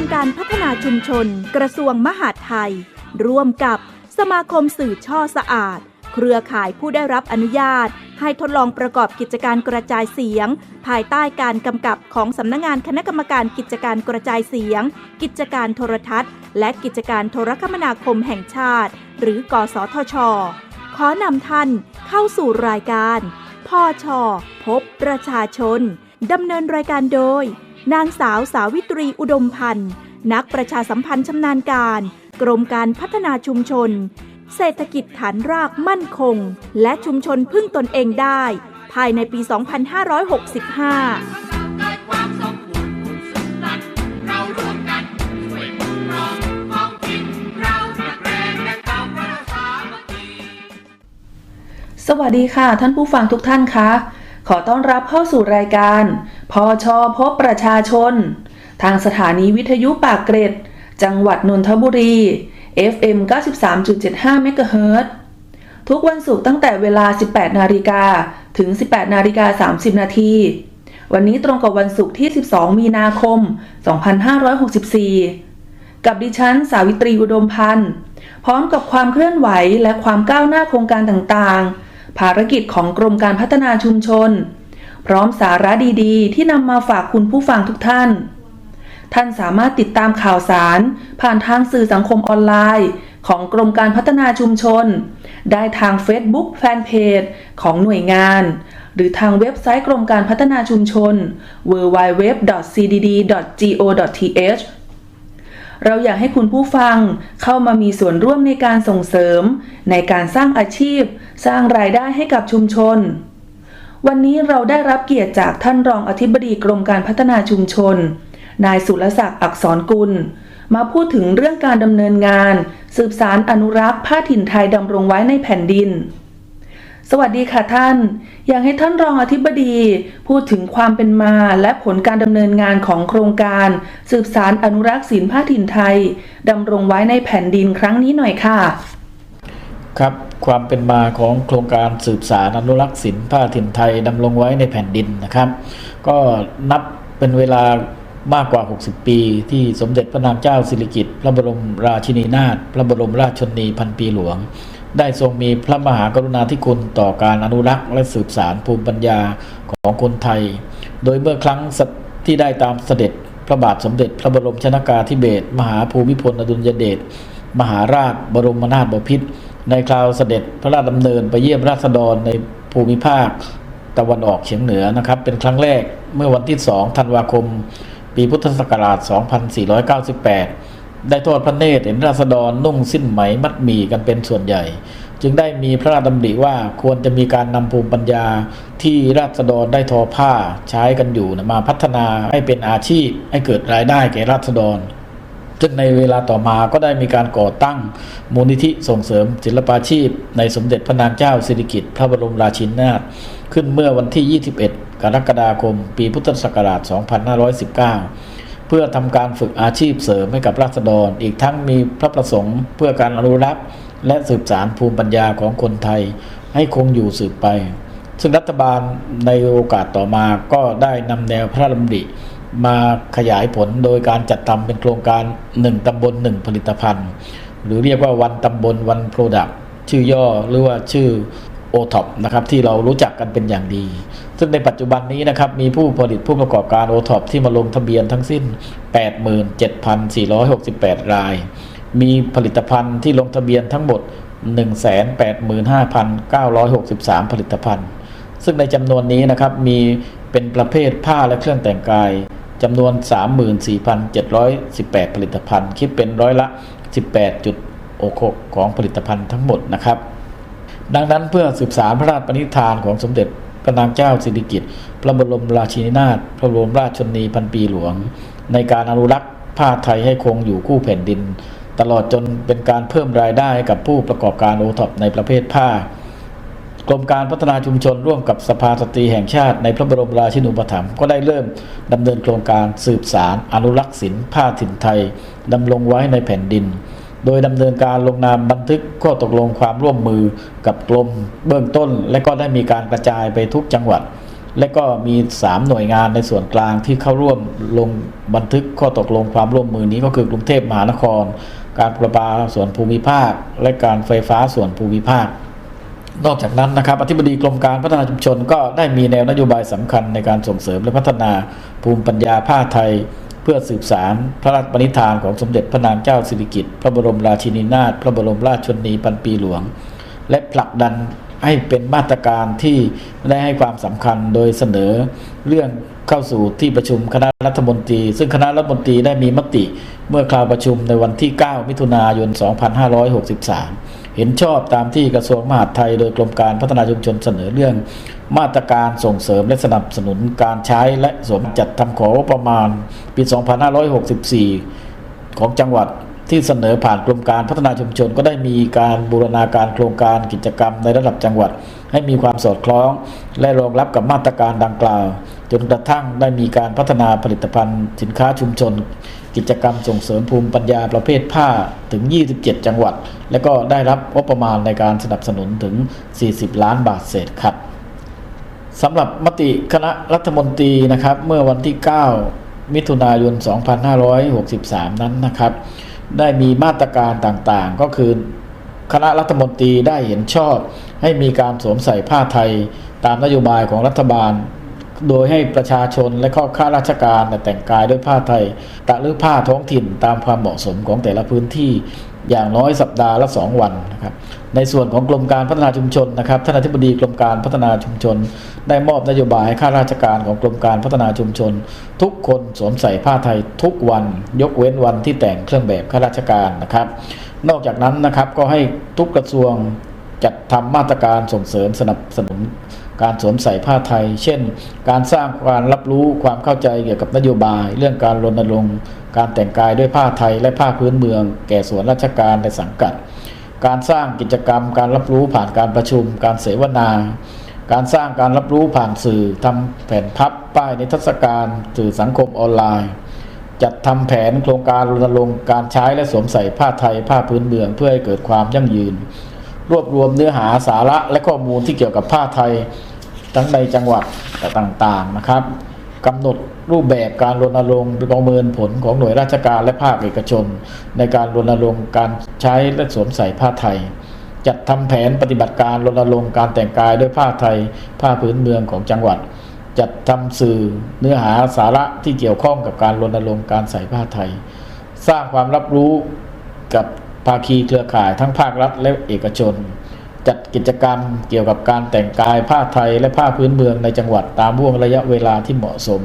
มการพัฒนาชุมชน กระทรวงมหาดไทย ร่วมกับสมาคมสื่อช่อสะอาด เครือข่ายผู้ได้รับอนุญาต ให้ทดลองประกอบกิจการกระจายเสียง ภายใต้การกำกับของสำนักงานคณะกรรมการกิจการกระจายเสียง กิจการโทรทัศน์ และกิจการโทรคมนาคมแห่งชาติ หรือ กสทช ขอนำท่านเข้าสู่รายการพ่อชอพบประชาชนดำเนินรายการโดย นางสาวสาวิตรีอุดมพันธ์ นักประชาสัมพันธ์ชำนาญการ กรมการพัฒนาชุมชน เศรษฐกิจฐานรากมั่นคง และชุมชนพึ่งตนเองได้ ภายในปี 2565สวัสดีค่ะ ท่านผู้ฟังทุกท่านคะ ขอต้อนรับเข้าสู่รายการพอชอพบประชาชน ทางสถานีวิทยุปากเกร็ด จังหวัดนนทบุรี FM 93.75เมกะเฮิรตซ์ทุกวันศุกร์ตั้งแต่เวลา 18 นาฬิกาถึง 18 นาฬิกา 30 นาที วันนี้ตรงกับวันศุกร์ที่ 12 มีนาคม 2564 กับดิฉัน สาวิตรีอุดมพันธ์ พร้อมกับความเคลื่อนไหวและความก้าวหน้าโครงการต่างๆ ภารกิจของกรมการพัฒนาชุมชน พร้อมสาระดีๆ ที่นำมาฝากคุณผู้ฟังทุกท่าน ท่านสามารถติดตามข่าวสาร ผ่านทางสื่อสังคมออนไลน์ ของกรมการพัฒนาชุมชน ได้ทาง Facebook Fanpage ของหน่วยงาน หรือทางเว็บไซต์กรมการพัฒนาชุมชน www.cdd.go.th เราอยากให้คุณผู้ฟังเข้ามามีส่วนร่วมในการส่งเสริม ในการสร้างอาชีพ สร้างรายได้ให้กับชุมชน วันนี้เราได้รับเกียรติจากท่านรองอธิบดีกรมการพัฒนาชุมชน นายสุรศักดิ์อักษรกุล มาพูดถึงเรื่องการดำเนินงาน สืบสารอนุรักษ์ผ้าถิ่นไทยดำรงไว้ในแผ่นดิน สวัสดีค่ะท่าน อยากให้ท่านรองอธิบดี พูดถึงความเป็นมาและผลการดำเนินงานของโครงการ สืบสารอนุรักษ์ศิลป์ผ้าถิ่นไทยดำรงไว้ในแผ่นดินครั้งนี้หน่อยค่ะ ครับความเป็นมาของโครงการสืบสารอนุรักษ์ศิลป์ผ้าถิ่นไทยดำรงไว้ในแผ่นดินนะครับ ก็นับเป็นเวลามากกว่า 60 ปี ที่สมเด็จพระนางเจ้าสิริกิติ์พระบรมราชินีนาถพระบรมราชชนนีพันปีหลวง ได้ทรงมีพระมหากรุณาธิคุณต่อการอนุรักษ์และสืบสารภูมิปัญญาของคนไทย โดยเมื่อครั้งที่ได้ตามเสด็จพระบาทสมเด็จพระบรมชนากาธิเบศรมหาภูมิพลอดุลยเดชมหาราชบรมนาถบพิตรในคราวเสด็จพระราชดำเนินไปเยี่ยมราษฎรในภูมิภาคตะวันออกเฉียงเหนือนะครับ เป็นครั้งแรกเมื่อวันที่ 2 ธันวาคม ปีพุทธศักราช 2498 ได้ทอดพระเนตรเห็นราษฎรนุ่งสิ้นไหมมัดหมี่กันเป็นส่วนใหญ่ จึงได้มีพระราชดำริว่าควรจะมีการนำภูมิปัญญาที่ราษฎรได้ทอผ้าใช้กันอยู่นะมาพัฒนาให้เป็นอาชีพให้เกิดรายได้แก่ราษฎรซึ่งในเวลาต่อมาก็ได้มีการก่อตั้งมูลนิธิส่งเสริมศิลปาชีพ ในสมเด็จพระนางเจ้าสิริกิติ์พระบรมราชินีนาถขึ้นเมื่อวันที่ 21 กรกฎาคม ปีพุทธศักราช 2519 พื่อทำการฝึกอาชีพเสริมให้กับราษฎร อีกทั้งมีพระประสงค์เพื่อการอนุรักษ์และสืบสารภูมิปัญญาของคนไทยให้คงอยู่สืบไป ซึ่งรัฐบาลในโอกาสต่อมาก็ได้นำแนวพระราชดำริมาขยายผลโดยการจัดทำเป็นโครงการ 1 ตำบล 1 ผลิตภัณฑ์ หรือเรียกว่าวันตำบลวันโปรดักชื่อย่อหรือว่าชื่อ o t o p นะครับที่เรารู้จักกันเป็นอย่างดี ซึ่งในปัจจุบันนี้นะครับมีผู้ผลิตผู้ประกอบการ o t o p ที่มาลงทะเบียนทั้งสิ้น 87,468 ราย มีผลิตภัณฑ์ที่ลงทะเบียนทั้งหมด 185,963 ผลิตภัณฑ์ ซึ่งในจำนวนนี้นะครับมีเป็นประเภทผ้าและเครื่องแต่งกายจำนวน 34,718 ผลิตภัณฑ์ คิดเป็นร้อยละ 18.66 ของผลิตภัณฑ์ทั้งหมดนะครับ ดังนั้นเพื่อสืบสารพระราชปณิธานของสมเด็จ พระนางเจ้าสิริกิติ์พระบรมราชินีนาถพระบรมราชชนีพันปีหลวง ในการอนุรักษ์ผ้าไทยให้คงอยู่คู่แผ่นดิน ตลอดจนเป็นการเพิ่มรายได้กับผู้ประกอบการโอท็อปในประเภทผ้ากรมการพัฒนาชุมชนร่วมกับสภาสตรีแห่งชาติในพระบรมราชินูปถัมภ์ก็ได้เริ่มดำเนินโครงการสืบสารอนุรักษ์ศิลป์ผ้าถิ่นไทยดำรงไว้ในแผ่นดิน โดยดำเนินการลงนามบันทึกข้อตกลงความร่วมมือกับกรมเบื้องต้น และก็ได้มีการกระจายไปทุกจังหวัด และก็มี 3 หน่วยงานในส่วนกลางที่เข้าร่วมลงบันทึกข้อตกลงความร่วมมือนี้ก็คือกรุงเทพมหานคร การประปาส่วนภูมิภาค และการไฟฟ้าส่วนภูมิภาคนอกจากนั้นนะครับอธิบดีกรมการพัฒนาชุมชนก็ได้มีแนวนโยบายสำคัญในการส่งเสริมและพัฒนาภูมิปัญญาผ้าไทย เพื่อสืบสารพระราชปณิธานของสมเด็จพระนางเจ้าสิริกิติ์พระบรมราชินีนาถพระบรมราชชนนีพันปีหลวง และผลักดันให้เป็นมาตรการที่ได้ให้ความสำคัญโดยเสนอเรื่องเข้าสู่ที่ประชุมคณะรัฐมนตรี ซึ่งคณะรัฐมนตรีได้มีมติเมื่อคราวประชุมในวันที่ 9 มิถุนายน 2563 เห็นชอบตามที่กระทรวงมหาดไทย โดยกรมการพัฒนาชุมชนเสนอเรื่อง มาตรการส่งเสริมและสนับสนุนการใช้และสมจัดทำของประมาณปี 2564 ของจังหวัดที่เสนอผ่านกรมการพัฒนาชุมชนก็ได้มีการบูรณาการโครงการกิจกรรมในระดับจังหวัด ให้มีความสอดคล้อง และรองรับกับมาตรการดังกล่าว จนกระทั่งได้มีการพัฒนาผลิตภัณฑ์สินค้าชุมชน กิจกรรมส่งเสริมภูมิปัญญาประเภทผ้าถึง 27 จังหวัด และก็ได้รับงบประมาณในการสนับสนุนถึง 40 ล้านบาทเศษครับสำหรับมติคณะรัฐมนตรีนะครับเมื่อวันที่ 9 มิถุนายน 2563 นั้นนะครับ ได้มีมาตรการต่างๆ ก็คือคณะรัฐมนตรีได้เห็นชอบ ให้มีการสวมใส่ผ้าไทย ตามนโยบายของรัฐบาล โดยให้ประชาชนและข้อข้าราชการแต่งกายด้วยผ้าไทยตะหรือผ้าท้องถิ่นตามความเหมาะสมของแต่ละพื้นที่อย่างน้อยสัปดาห์ละ 2 วันนะครับ ในส่วนของกรมการพัฒนาชุมชนนะครับท่านอธิบดีกรมการพัฒนาชุมชน ได้มอบนโยบายให้ข้าราชการของกรมการพัฒนาชุมชน ทุกคนสวมใส่ผ้าไทยทุกวัน ยกเว้นวันที่แต่งเครื่องแบบข้าราชการนะครับ นอกจากนั้นนะครับก็ให้ทุกกระทรวงจัดทำมาตรการส่งเสริมสนับสนุน การสวมใส่ผ้าไทย เช่น การสร้างการรับรู้ความเข้าใจเกี่ยวกับนโยบาย เรื่องการรณรงค์การแต่งกายด้วยผ้าไทยและผ้าพื้นเมือง แก่ส่วนราชการในสังกัด การสร้างกิจกรรม การรับรู้ผ่านการประชุม การเสวนา การสร้างการรับรู้ผ่านสื่อทำแผ่นพับป้ายในทศการสื่อสังคมออนไลน์ จัดทำแผนโครงการรณรงค์การใช้และสวมใส่ผ้าไทย ผ้าพื้นเมืองเพื่อให้เกิดความยั่งยืน รวบรวมเนื้อหาสาระและข้อมูลที่เกี่ยวกับผ้าไทยทั้งในจังหวัดต่างๆนะครับกำหนดรูปแบบการรณรงค์ประเมินผลของหน่วยราชการและภาคเอกชน ในการรณรงค์การใช้และสวมใส่ผ้าไทย จัดทำแผนปฏิบัติการรณรงค์การแต่งกายด้วยผ้าไทย ผ้าพื้นเมืองของจังหวัด จัดทำสื่อเนื้อหาสาระที่เกี่ยวข้องกับการรณรงค์การใส่ผ้าไทย สร้างความรับรู้กับ ภาคีเครือข่ายทั้งภาครัฐและเอกชน จัดกิจกรรมเกี่ยวกับการแต่งกายผ้าไทยและผ้าพื้นเมืองในจังหวัดตามห่วงระยะเวลาที่เหมาะสม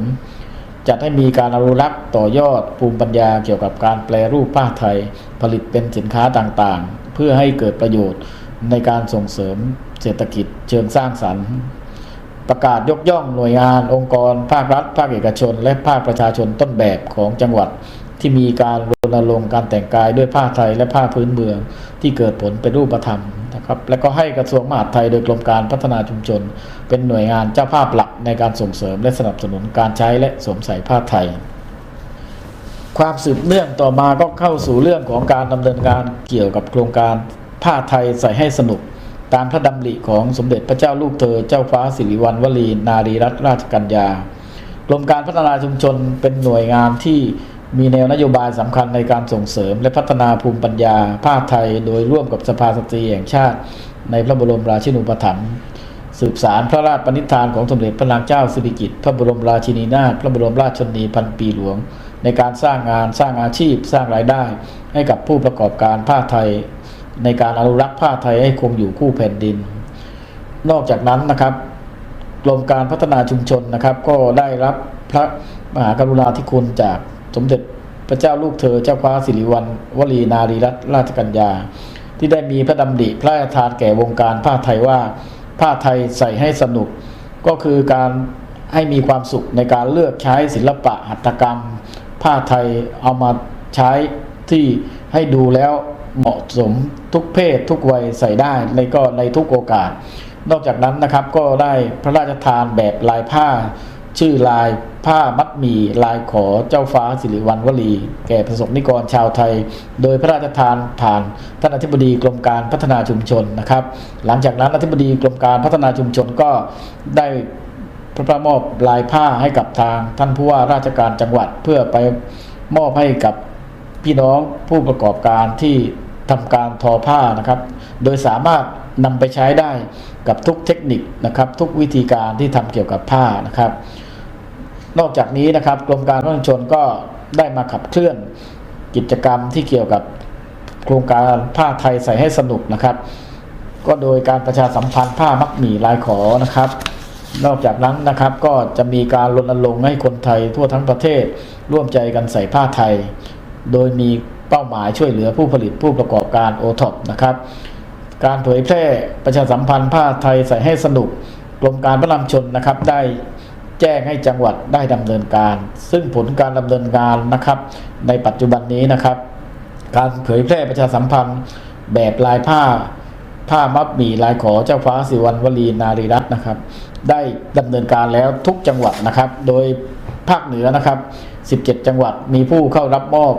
จัดให้มีการอนุรักษ์ต่อยอดภูมิปัญญาเกี่ยวกับการแปลรูปผ้าไทย ผลิตเป็นสินค้าต่างๆ เพื่อให้เกิดประโยชน์ในการส่งเสริมเศรษฐกิจเชิงสร้างสรรค์ ประกาศยกย่องหน่วยงาน องค์กร ภาครัฐ ภาคเอกชน และภาคประชาชนต้นแบบของจังหวัด ที่มีการรณรงค์การแต่งกายด้วยผ้าไทยและผ้าพื้นเมือง ที่เกิดผลเป็นรูปธรรมนะครับและก็ให้กระทรวงมหาดไทยโดยกรมการพัฒนาชุมชน เป็นหน่วยงานเจ้าภาพหลักในการส่งเสริมและสนับสนุนการใช้และสวมใส่ผ้าไทย ความสืบเนื่องต่อมาก็เข้าสู่เรื่องของการดำเนินการเกี่ยวกับโครงการผ้าไทยใส่ให้สนุกตามพระดำริของสมเด็จพระเจ้าลูกเธอเจ้าฟ้าสิริวัณวลีนารีรัตนราชกัญญากรมการพัฒนาชุมชนเป็นหน่วยงานที่ มีแนวนโยบายสำคัญในการส่งเสริมและพัฒนาภูมิปัญญาผ้าไทย โดยร่วมกับสภาสตรีแห่งชาติ ในพระบรมราชินูปถัมภ์สืบสารพระราชปณิธานของสมเด็จพระนางเจ้าสิริกิติ์พระบรมราชินีนาถพระบรมราชชนนีพันปีหลวง ในการสร้างงานสร้างอาชีพ สร้างรายได้ ให้กับผู้ประกอบการผ้าไทย ในการอนุรักษ์ผ้าไทยให้คงอยู่คู่แผ่นดิน นอกจากนั้นนะครับกรมการพัฒนาชุมชนนะครับ ก็ได้รับพระมหากรุณาธิคุณจาก สมเด็จพระเจ้าลูกเธอเจ้าฟ้าสิริวัณวลีนารีรัตนราชกัญญา ที่ได้มีพระดำริพระราชทานแก่วงการผ้าไทยว่าผ้าไทยใส่ให้สนุก ก็คือการให้มีความสุขในการเลือกใช้ศิลปะหัตถกรรม ผ้าไทยเอามาใช้ที่ให้ดูแล้วเหมาะสมทุกเพศทุกวัยใส่ได้ในก็ในทุกโอกาส นอกจากนั้นนะครับก็ได้พระราชทานแบบลายผ้า ชื่อลายผ้ามัดหมี่ลายขอเจ้าฟ้าสิริวัณวลี แก่ประสบนิกรชาวไทย โดยพระราชทานผ่านท่านอธิบดีกรมการพัฒนาชุมชนนะครับ หลังจากนั้นอธิบดีกรมการพัฒนาชุมชนก็ได้พระประมอบลายผ้าให้กับทางท่านผู้ว่าราชการจังหวัดเพื่อไปมอบให้กับพี่น้องผู้ประกอบการที่ทำการทอผ้านะครับ โดยสามารถนำไปใช้ได้ กับทุกเทคนิคนะครับ ทุกวิธีการที่ทำเกี่ยวกับผ้านะครับ นอกจากนี้นะครับกรมการขนส่งชนก็ได้มาขับเคลื่อนกิจกรรมที่เกี่ยวกับโครงการผ้าไทยใส่ให้สนุกนะครับ ก็โดยการประชาสัมพันธ์ผ้ามักหมี่ลายขอนะครับ นอกจากนั้นนะครับก็จะมีการรณรงค์ให้คนไทยทั่วทั้งประเทศร่วมใจกันใส่ผ้าไทย โดยมีเป้าหมายช่วยเหลือผู้ผลิตผู้ประกอบการโอท็อปนะครับ การเผยแพร่ประชาสัมพันธ์ผ้าไทยใส่ให้สนุกกรมการพระนำชนนะครับ ได้แจ้งให้จังหวัดได้ดำเนินการ ซึ่งผลการดำเนินงานนะครับ ในปัจจุบันนี้นะครับ การเผยแพร่ประชาสัมพันธ์แบบลายผ้าผ้ามัดหมี่ลายขอเจ้าฟ้าสิวันวลีนารีรัตน์นะครับ ได้ดำเนินการแล้วทุกจังหวัดนะครับ โดยภาคเหนือนะครับ 17 จังหวัดมีผู้เข้ารับมอบ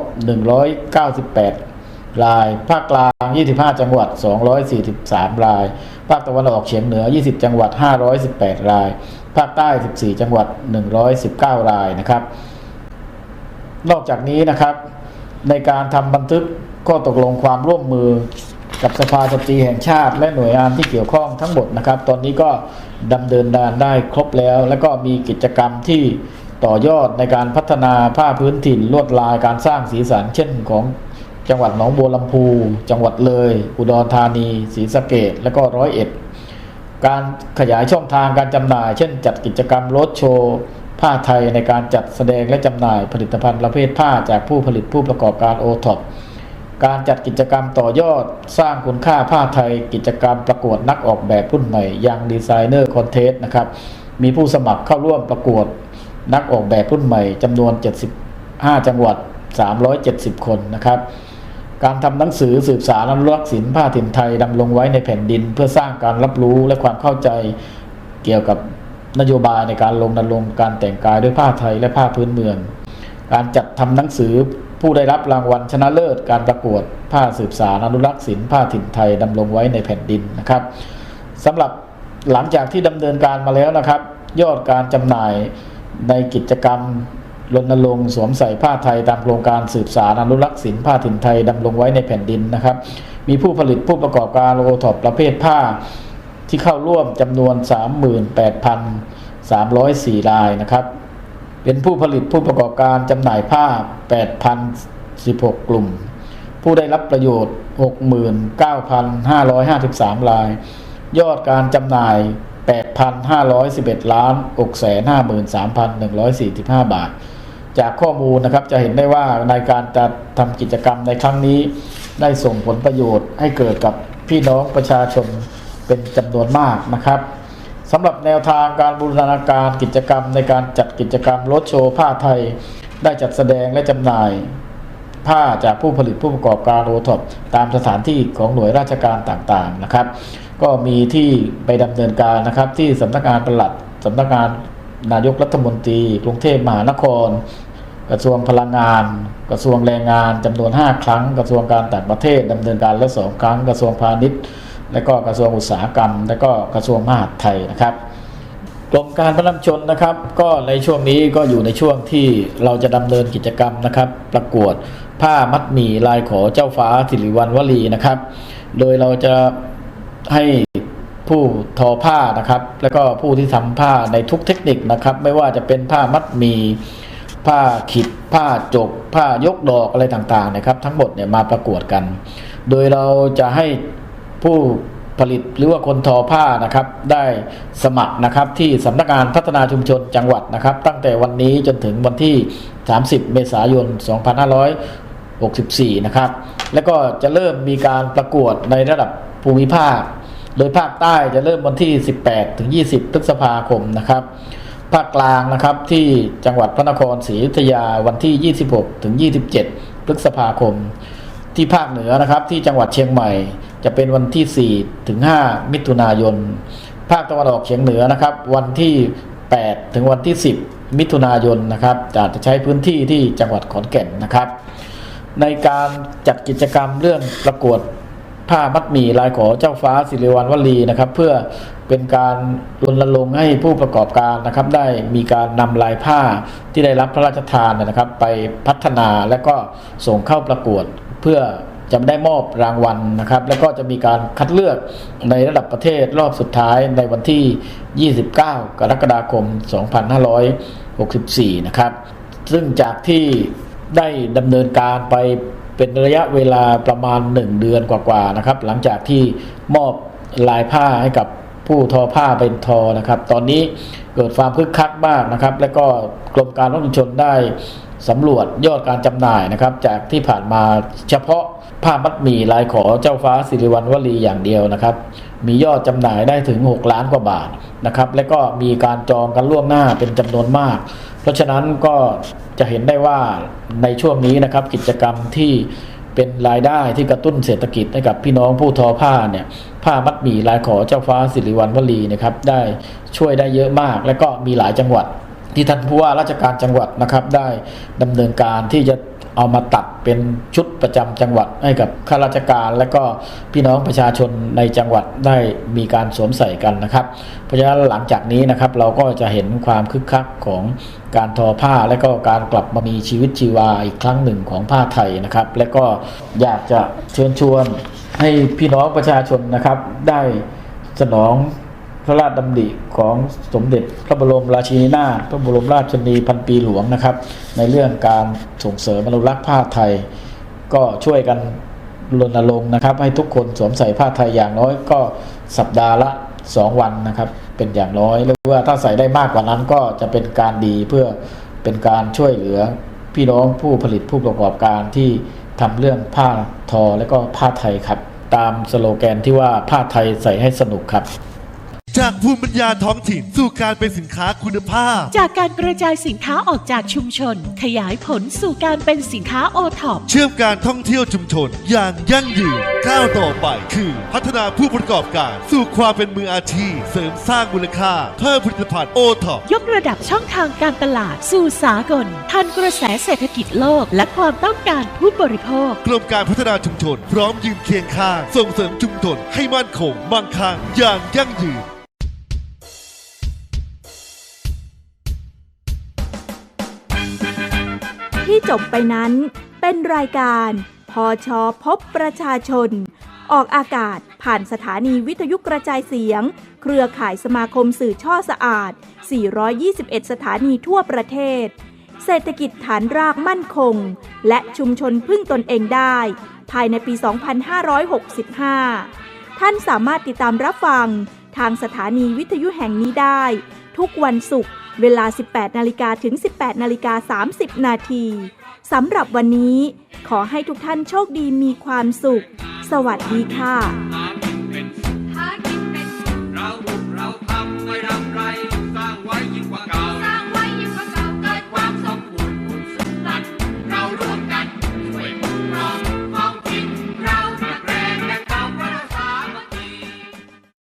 198 ราย ภาคกลาง 25 จังหวัด 243 ราย ภาคตะวันออกเฉียงเหนือ 20 จังหวัด 518 ราย ภาคใต้ 14 จังหวัด 119 รายนะครับ นอกจากนี้นะครับ ในการทำบันทึกข้อตกลงความร่วมมือกับสภาสตรีแห่งชาติ และหน่วยงานที่เกี่ยวข้องทั้งหมดนะครับ ตอนนี้ก็ดำเนินการได้ครบแล้ว แล้วก็มีกิจกรรมที่ต่อยอดในการพัฒนาผ้าพื้นถิ่นลวดลายการสร้างสีสันเช่นของ จังหวัดหนองบัวลำพู จังหวัดเลย อุดรธานีศรีสะเกดและก็ร้อยเอ็ดการขยายช่องทางการจำหน่าย เช่น จัดกิจกรรมรถโชว์ผ้าไทยในการจัดแสดงและจำหน่ายผลิตภัณฑ์ประเภทผ้าจากผู้ผลิตผู้ประกอบการโอท็อปการจัดกิจกรรมต่อยอดสร้างคุณค่าผ้าไทย กิจกรรมประกวดนักออกแบบรุ่นใหม่ยังดีไซเนอร์คอนเทสต์นะครับ มีผู้สมัครเข้าร่วมประกวดนักออกแบบรุ่นใหม่จำนวน 75 จังหวัด 370 คนนะครับ การทำหนังสือสืบสารอนุรักษ์ศิลป์ผ้าถิ่นไทยดำลงไว้ในแผ่นดิน เพื่อสร้างการรับรู้และความเข้าใจเกี่ยวกับนโยบายในการลงนรงค์การแต่งกายด้วยผ้าไทยและผ้าพื้นเมือง การจัดทำหนังสือผู้ได้รับรางวัลชนะเลิศการประกวดผ้าสืบสารอนุรักษ์ศิลป์ผ้าถิ่นไทยดำลงไว้ในแผ่นดินนะครับสำหรับหลังจากที่ดำเนินการมาแล้วนะครับ ยอดการจำหน่ายในกิจกรรม รณรงค์สวมใส่ผ้าไทยตามโครงการสืบสารอนุรักษ์ศิลป์ผ้าถิ่นไทยดำรงไว้ในแผ่นดินนะครับ มีผู้ผลิตผู้ประกอบการโอท็อปประเภทผ้าที่เข้าร่วมจำนวน 38,304 รายนะครับ เป็นผู้ผลิตผู้ประกอบการจำหน่ายผ้า 8,016 กลุ่ม ผู้ได้รับประโยชน์ 69,553 ราย ยอดการจำหน่าย8,511 ล้าน653,145 บาท จากข้อมูลนะครับจะเห็นได้ว่าในการจัดทำกิจกรรมในครั้งนี้ ได้ส่งผลประโยชน์ให้เกิดกับพี่น้องประชาชนเป็นจำนวนมากนะครับสำหรับแนวทางการบูรณาการกิจกรรมในการจัดกิจกรรมรถโชว์ผ้าไทย ได้จัดแสดงและจำหน่าย ผ้าจากผู้ผลิตผู้ประกอบการโอท็อปตามสถานที่ของหน่วยราชการต่างๆนะครับ ก็มีที่ไปดำเนินการนะครับที่สำนักงานปลัดสำนักงาน นายกรัฐมนตรี กรุงเทพมหานคร กระทรวงพลังงาน กระทรวงแรงงานจำนวน 5 ครั้ง กระทรวงการต่างประเทศดำเนินการแล้วสองครั้ง กระทรวงพาณิชย์ และก็กระทรวงอุตสาหกรรม และก็กระทรวงมหาดไทยนะครับกรมการพลังชนนะครับ ก็ในช่วงนี้ก็อยู่ในช่วงที่เราจะดำเนินกิจกรรมนะครับ ประกวดผ้ามัดหมี่ลายขอเจ้าฟ้าสิริวัณวลีนะครับ โดยเราจะให้ ผู้ทอผ้านะครับ แล้วก็ผู้ที่ทำผ้าในทุกเทคนิคนะครับ ไม่ว่าจะเป็นผ้ามัดมี ผ้าขิดผ้าจกผ้ายกดอกอะไรต่างๆนะครับ ทั้งหมดเนี่ยมาประกวดกัน โดยเราจะให้ผู้ผลิตหรือว่าคนทอผ้านะครับ ได้สมัครนะครับที่สำนักงานพัฒนาชุมชนจังหวัดนะครับ ตั้งแต่วันนี้จนถึงวันที่ 30 เมษายน 2564 นะครับ แล้วก็จะเริ่มมีการประกวดในระดับภูมิภาค โดยภาคใต้จะเริ่มวันที่ 18 ถึง 20 พฤษภาคมนะครับภาคกลางนะครับที่จังหวัดพระนครศรีอยุธยาวันที่ 26 ถึง 27 พฤษภาคม ที่ภาคเหนือนะครับที่จังหวัดเชียงใหม่ จะเป็นวันที่ 4 ถึง 5 มิถุนายน ภาคตะวันออกเฉียงเหนือนะครับ วันที่ 8 ถึงวันที่ 10 มิถุนายนนะครับจะใช้พื้นที่ที่จังหวัดขอนแก่นนะครับ ในการจัดกิจกรรมเรื่องประกวด ผ้ามัดหมี่ลายขอเจ้าฟ้าสิริวัณวลีนะครับ เพื่อเป็นการรณรงค์ให้ผู้ประกอบการนะครับ ได้มีการนำลายผ้าที่ได้รับพระราชทานนะครับ ไปพัฒนาและก็ส่งเข้าประกวดเพื่อจะได้มอบรางวัลนะครับ แล้วก็จะมีการคัดเลือกในระดับประเทศรอบสุดท้ายในวันที่ 29 กรกฎาคม 2564 นะครับ ซึ่งจากที่ได้ดำเนินการไป เป็นระยะเวลาประมาณ 1 เดือนกว่าๆนะครับ หลังจากที่มอบลายผ้าให้กับผู้ทอผ้าเป็นทอนะครับ ตอนนี้เกิดความคึกคักมากนะครับ และก็กรมการขนส่งชนได้สำรวจยอดการจำหน่ายนะครับ จากที่ผ่านมาเฉพาะผ้ามัดหมี่ลายขอเจ้าฟ้าสิริวัณวลีอย่างเดียวนะครับ มียอดจำหน่ายได้ถึง 6 ล้านกว่าบาทนะครับ และก็มีการจองกันล่วงหน้าเป็นจำนวนมาก เพราะฉะนั้นก็ จะเห็นได้ว่าในช่วงนี้นะครับกิจกรรมที่เป็นรายได้ที่กระตุ้นเศรษฐกิจให้กับพี่น้องผู้ทอผ้าเนี่ยผ้ามัดหมี่ลายขอเจ้าฟ้าสิริวัณวลีนะครับได้ช่วยได้เยอะมาก และก็มีหลายจังหวัดที่ท่านผู้ว่าราชการจังหวัดนะครับได้ดำเนินการที่จะ เอามาตัดเป็นชุดประจำจังหวัดให้กับข้าราชการและก็พี่น้องประชาชนในจังหวัดได้มีการสวมใส่กันนะครับ เพราะฉะนั้นหลังจากนี้นะครับเราก็จะเห็นความคึกคักของการทอผ้าและก็การกลับมามีชีวิตชีวาอีกครั้งหนึ่งของผ้าไทยนะครับ และก็อยากจะเชิญชวนให้พี่น้องประชาชนนะครับได้สนอง ระราชดำริของสมเด็จพระบรมราชินีนาถพระบรมราชชนีพันปีหลวงนะครับ ในเรื่องการส่งเสริมอนุรักษ์ผ้าไทย ก็ช่วยกันรณรงค์นะครับ ให้ทุกคนสวมใส่ผ้าไทยอย่างน้อยก็สัปดาห์ละ 2 วันนะครับ เป็นอย่างน้อยหรือว่าถ้าใส่ได้มากกว่านั้นก็จะเป็นการดีเพื่อเป็นการช่วยเหลือพี่น้องผู้ผลิตผู้ประกอบการที่ทำเรื่องผ้าทอและก็ผ้าไทยครับ ตามสโลแกนที่ว่าผ้าไทยใส่ให้สนุกครับ จากภูมิปัญญาท้องถิ่นสู่การเป็นสินค้าคุณภาพ จากการกระจายสินค้าออกจากชุมชน ขยายผลสู่การเป็นสินค้าโอท็อปเชื่อมการท่องเที่ยวชุมชน อย่างยั่งยืนก้าวต่อไป คือพัฒนาผู้ประกอบการ สู่ความเป็นมืออาชีพ เสริมสร้างมูลค่าเพิ่มผลิตภัณฑ์โอท็อปยกระดับช่องทางการตลาดสู่สากลทันกระแสเศรษฐกิจโลก และความต้องการผู้บริโภคกรมการพัฒนาชุมชน พร้อมยืนเคียงข้างส่งเสริมชุมชนให้มั่นคงมั่งคั่งอย่างยั่งยืน ที่จบไปนั้น เป็นรายการพอชอพบประชาชน ออกอากาศผ่านสถานีวิทยุกระจายเสียง เครือข่ายสมาคมสื่อช่อสะอาด 421 สถานีทั่วประเทศ เศรษฐกิจฐานรากมั่นคง และชุมชนพึ่งตนเองได้ ภายในปี 2565 ท่านสามารถติดตามรับฟังทางสถานีวิทยุแห่งนี้ได้ ทุกวันศุกร์ เวลา 18 นาฬิกาถึง 18 นาฬิกา 30 นาทีสำหรับวันนี้ ขอให้ทุกท่านโชคดีมีความสุข สวัสดีค่ะ